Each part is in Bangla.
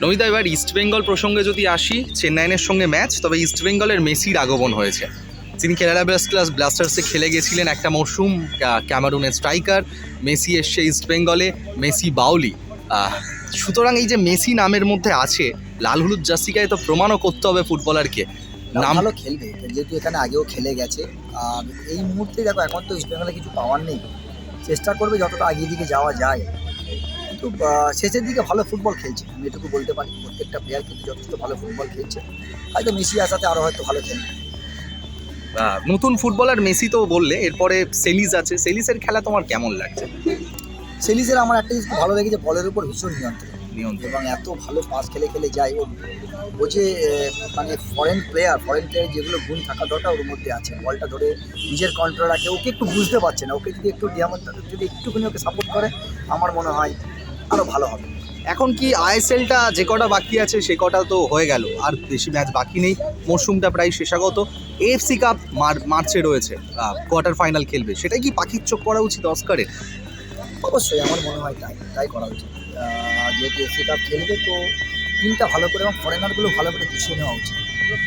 নমিতা এবার ইস্টবেঙ্গল প্রসঙ্গে যদি আসি চেন্নাইয়ের সঙ্গে ম্যাচ তবে ইস্টবেঙ্গলের মেসির আগমন হয়েছে। তিনি কেরালা ব্লাস্ট ক্লাস ব্লাস্টার্সে খেলে গেছিলেন একটা মরশুম ক্যা- ক্যামারুনের স্ট্রাইকার মেসি এসছে ইস্টবেঙ্গলে মেসি বাউলি। সুতরাং এই যে মেসি নামের মধ্যে আছে লাল হলুদ জার্সিকায় তো প্রমাণও করতে হবে ফুটবলারকে। নাম নাম ভালো খেলবে যেহেতু এখানে আগেও খেলে গেছে। আর এই মুহূর্তে দেখো এখন তো ইস্টবেঙ্গলে কিছু পাওয়ার নেই। চেষ্টা করবে যতটা আগের দিকে যাওয়া যায়। কিন্তু শেষের দিকে ভালো ফুটবল খেলছে। আমি এটুকু বলতে পারি প্রত্যেকটা প্লেয়ার কিন্তু যথেষ্ট ভালো ফুটবল খেলছে। হয়তো মেসি আসাতে আরও হয়তো ভালো খেলবে। নতুন ফুটবলার মেসি তো বললে এরপরে সেলিস আছে। সেলিসের খেলা তোমার কেমন লাগছে? সেলিসের আমার একটা জিনিস ভালো লেগেছে বলের উপর ভীষণ নিয়ন্ত্রণ। নিয়ন্ত্রণ। এবং এত ভালো পাস খেলে খেলে যায় ও ও যে মানে ফরেন প্লেয়ার ফরেন প্লেয়ার যেগুলো গুণ থাকা দরকার ওর মধ্যে আছে। বলটা ধরে নিজের কন্ট্রোল রাখে। ওকে একটু বুঝতে পারছে না। ওকে যদি একটু যেমন যদি একটুখানি ওকে সাপোর্ট করে আমার মনে হয় আরও ভালো হবে। এখন কি আইএসএলটা যে কটা বাকি আছে সে কটা তো হয়ে গেল। আর বেশি ম্যাচ বাকি নেই। মরশুমটা প্রায় শেষাগত এএফসি কাপ মার্চে রয়েছে। কোয়ার্টার ফাইনাল খেলবে। সেটাই কি পাখির চোখ করা উচিত অস্কারের? অবশ্যই আমার মনে হয় তাই তাই করা উচিত। যেহেতু এসি কাপ খেলবে তো টিমটা ভালো করে এবং ফরেনারগুলো ভালো করে গুছিয়ে নেওয়া উচিত।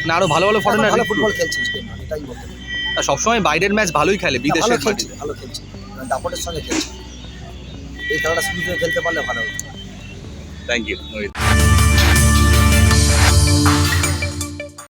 না আরও ভালো ভালো ফরেনার ভালো ফুটবল খেলছে এটাই বলতে। সবসময় বাইরের ম্যাচ ভালোই খেলে না, ভালো খেলছে। ভালো খেলছে। দাপটের সঙ্গে খেলছে। এই খেলাটা শুরু খেলতে পারলে ভালো হবে থ্যাংক ইউ